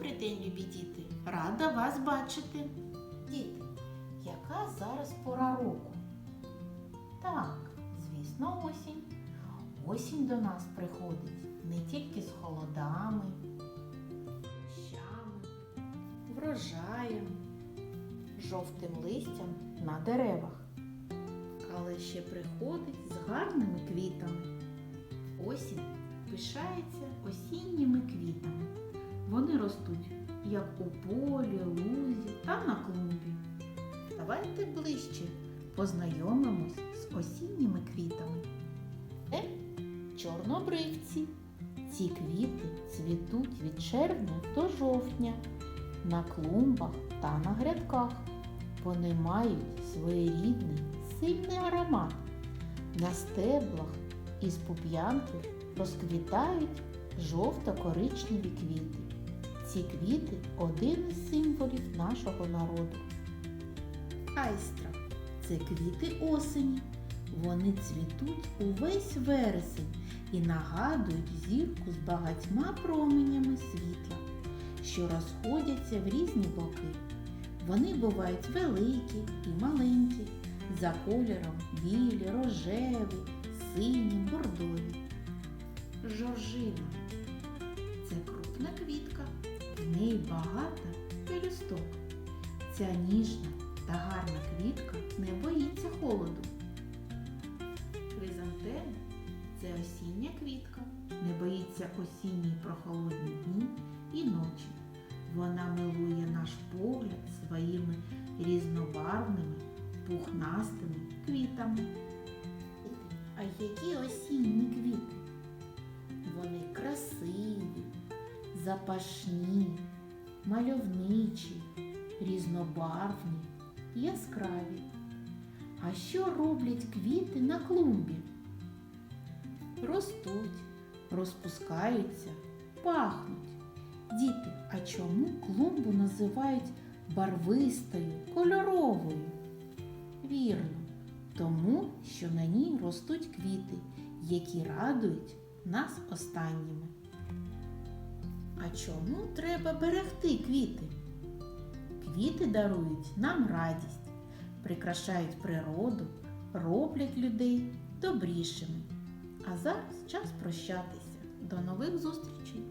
Добрий день, любі діти! Рада вас бачити. Діти, яка зараз пора року? Так, звісно, осінь. Осінь до нас приходить не тільки з холодами, дощами, врожаєм, жовтим листям на деревах, але ще приходить з гарними квітами. Осінь пишається осінніми квітами. Вони ростуть як у полі, лузі та на клумбі. Давайте ближче познайомимось з осінніми квітами. Це чорнобривці. Ці квіти цвітуть від червня до жовтня на клумбах та на грядках. Вони мають своєрідний сильний аромат. На стеблах із пуп'янки розквітають жовто-коричневі квіти. Ці квіти один із символів нашого народу. Айстра це квіти осені. Вони цвітуть увесь вересень і нагадують зірку з багатьма променями світла, що розходяться в різні боки. Вони бувають великі і маленькі, за кольором білі, рожеві, сині, бордові. Жоржина багато пелюсток. Ця ніжна та гарна квітка не боїться холоду. Хризантема це осіння квітка, не боїться осінні прохолодні дні і ночі. Вона милує наш погляд своїми різнобарвними, пухнастими квітами. А які осінні квіти? Вони красиві, запашні, мальовничі, різнобарвні, яскраві. А що роблять квіти на клумбі? Ростуть, розпускаються, пахнуть. Діти, а чому клумбу називають барвистою, кольоровою? Вірно, тому що на ній ростуть квіти, які радують нас останніми. А чому треба берегти квіти? Квіти дарують нам радість, прикрашають природу, роблять людей добрішими. А зараз час прощатися. До нових зустрічей!